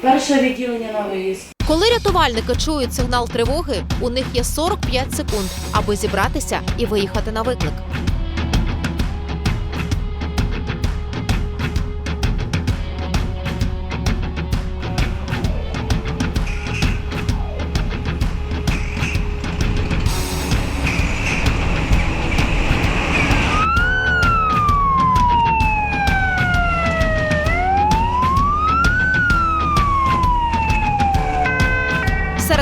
Перше відділення на виїзд. Коли рятувальники чують сигнал тривоги, у них є 45 секунд, аби зібратися і виїхати на виклик.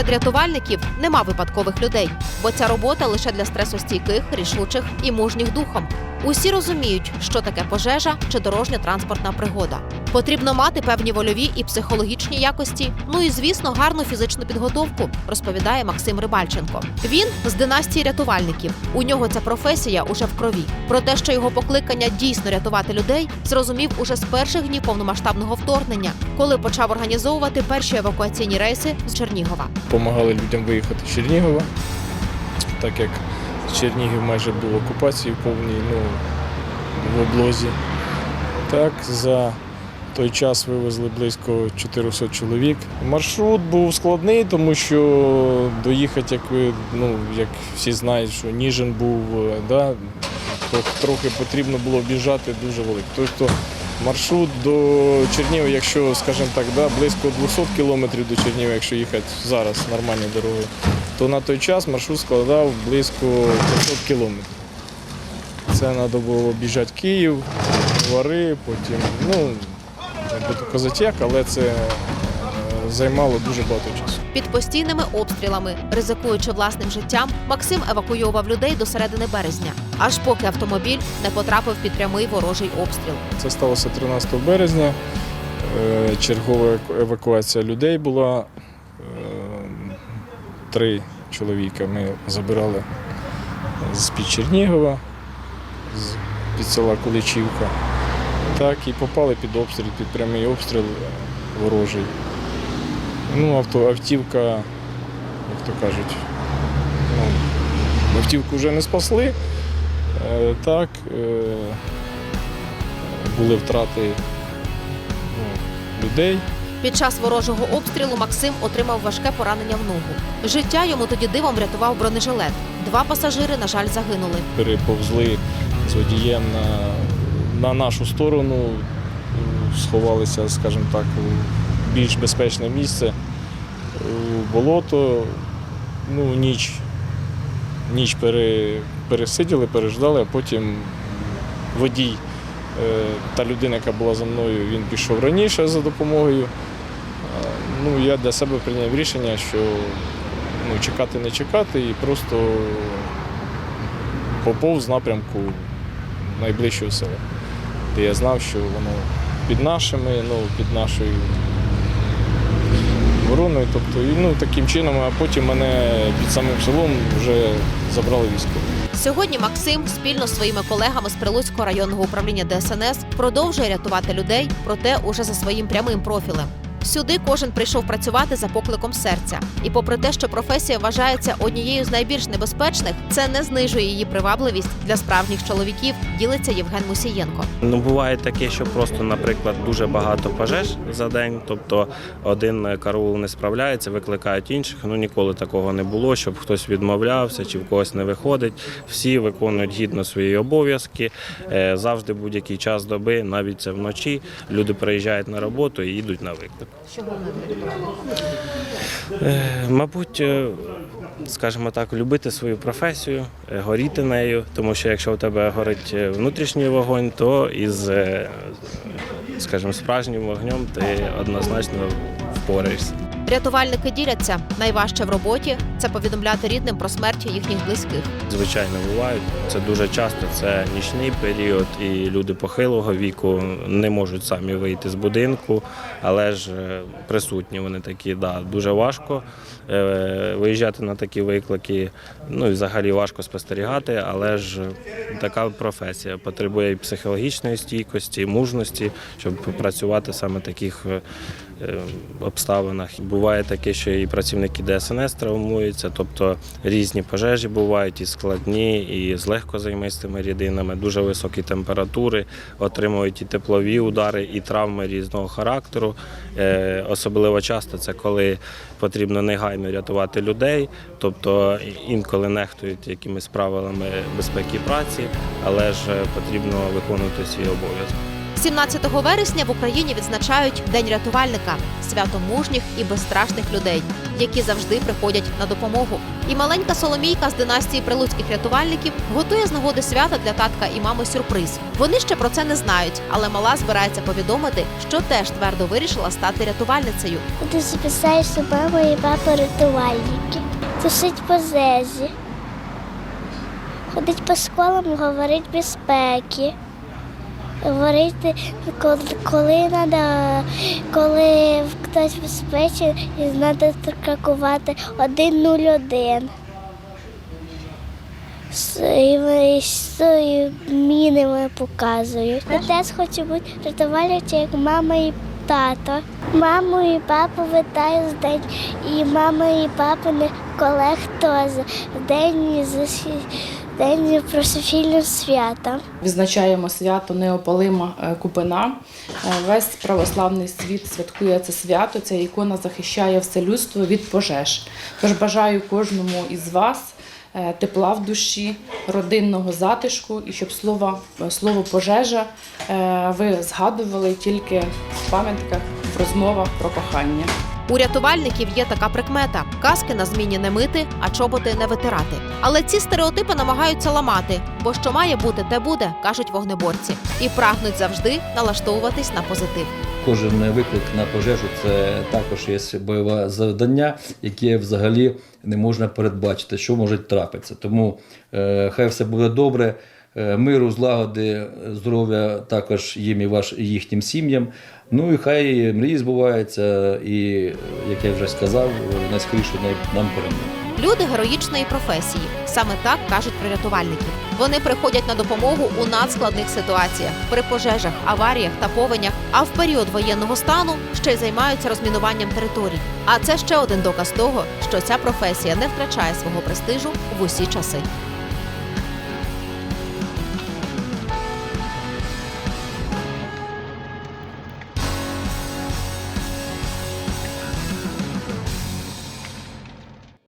Серед рятувальників нема випадкових людей, бо ця робота лише для стресостійких, рішучих і мужніх духом. Усі розуміють, що таке пожежа чи дорожня транспортна пригода. Потрібно мати певні вольові і психологічні якості, ну і звісно, гарну фізичну підготовку, розповідає Максим Рибальченко. Він з династії рятувальників. У нього ця професія уже в крові. Про те, що його покликання дійсно рятувати людей, зрозумів уже з перших днів повномасштабного вторгнення, коли почав організовувати перші евакуаційні рейси з Чернігова. Допомагали людям виїхати з Чернігова, так як Чернігів майже був окупації повній, ну, в облозі. Так, за той час вивезли близько 400 чоловік. Маршрут був складний, тому що доїхати, як ви, ну, як всі знають, що Ніжин був, е, да, то трохи потрібно було об'їжджати дуже велико. Тобто маршрут до Чернігова, якщо, скажімо так, да, близько 200 кілометрів до Чернігова, якщо їхати зараз нормальні дороги, то на той час маршрут складав близько 500 кілометрів. Це треба було об'їжджати Київ, Вари, потім, ну, як, але це е, займало дуже багато часу. Під постійними обстрілами, ризикуючи власним життям, Максим евакуював людей до середини березня, аж поки автомобіль не потрапив під прямий ворожий обстріл. Це сталося 13 березня. Е, Чергова евакуація людей була. Е, Три чоловіка ми забирали з під Чернігова, з під села Куличівка. Так, і попали під обстріл, під прямий обстріл ворожий. Ну, авто, автівка, як то кажуть, ну, автівку вже не спасли. Е, Так, е, були втрати ну, людей. Під час ворожого обстрілу Максим отримав важке поранення в ногу. Життя йому тоді дивом врятував бронежилет. Два пасажири, на жаль, загинули. Переповзли з водієм на, на нашу сторону, е, сховалися, скажімо так, у більш безпечне місце, у болото. Ну, ніч, ніч пере, пересиділи, переждали, а потім водій е, та людина, яка була за мною, він пішов раніше за допомогою. Е, Ну, я для себе прийняв рішення, що ну, чекати не чекати і просто поповз напрямку найближчого села, де я знав, що воно під нашими, ну, під нашою обороною. Тобто, і, ну, таким чином, а потім мене під самим селом вже забрали військові. Сьогодні Максим спільно з своїми колегами з Прилуцького районного управління ДСНС продовжує рятувати людей, проте уже за своїм прямим профілем. Сюди кожен прийшов працювати за покликом серця. І попри те, що професія вважається однією з найбільш небезпечних, це не знижує її привабливість для справжніх чоловіків, ділиться Євген Мусієнко. Ну, буває таке, що просто, наприклад, дуже багато пожеж за день, тобто один караул не справляється, викликають інших. Ну ніколи такого не було, щоб хтось відмовлявся чи в когось не виходить. Всі виконують гідно свої обов'язки. Е, Завжди будь-який час доби, навіть це вночі. Люди приїжджають на роботу і йдуть на виклик. Що головне Е, Мабуть, е, скажімо так, любити свою професію, е, горіти нею, тому що якщо у тебе горить внутрішній вогонь, то із, скажімо, справжнім вогнем ти однозначно впораєшся. Рятувальники діляться найважче в роботі це повідомляти рідним про смерті їхніх близьких. Звичайно, бувають. Це дуже часто. Це нічний період, і люди похилого віку не можуть самі вийти з будинку, але ж е, присутні вони такі. Да, дуже важко е, виїжджати на такі виклики. Ну і взагалі важко спостерігати, але ж така професія потребує і психологічної стійкості, і мужності, щоб працювати саме в таких е, обставинах. Буває таке, що і працівники ДСНС травмуються, тобто різні пожежі бувають, і складні, і з легкозаймистими рідинами, дуже високі температури, отримують і теплові удари, і травми різного характеру. Е, Особливо часто це коли потрібно негайно рятувати людей, тобто інколи нехтують якимись правилами безпеки праці, але ж е, потрібно виконувати свій обов'язок. 17 вересня в Україні відзначають День рятувальника свято мужніх і безстрашних людей, які завжди приходять на допомогу. І маленька Соломійка з династії прилуцьких рятувальників готує з нагоди свята для татка і мами сюрприз. Вони ще про це не знають, але мала збирається повідомити, що теж твердо вирішила стати рятувальницею. Ти записаєш, що і папа рятувальники. Тушить пожежі. Ходить по школам, говорить безпеки. Говорити, коли, коли треба, коли хтось безпечний, і треба кракувати 101. С- І, ви- міни показують. Я теж хочу бути рятувальницею, як мама і тато. Маму і папу вітаю з день. І мама і папа не колег теж. День з день професійним святом. Відзначаємо свято Неопалима е, Купина. Е, Весь православний світ святкує це свято. Ця ікона захищає все людство від пожеж. Тож бажаю кожному із вас е, тепла в душі, родинного затишку і щоб слово, слово пожежа ви згадували тільки в пам'ятках, в розмовах про кохання. У рятувальників є така прикмета: каски на зміні не мити, а чоботи не витирати. Але ці стереотипи намагаються ламати, бо що має бути, те буде, кажуть вогнеборці, і прагнуть завжди налаштовуватись на позитив. Кожен виклик на пожежу це також є бойове завдання, яке взагалі не можна передбачити, що може трапитися. Тому е, хай все буде добре. Е, Миру, злагоди, здоров'я також їм і ваш їхнім сім'ям. Ну і хай мрії збуваються, і як я вже сказав, найскоріше най- нам перемога. Люди героїчної професії саме так кажуть про рятувальників. Вони приходять на допомогу у надскладних ситуаціях при пожежах, аваріях та повенях. А в період воєнного стану ще й займаються розмінуванням територій. А це ще один доказ того, що ця професія не втрачає свого престижу в усі часи.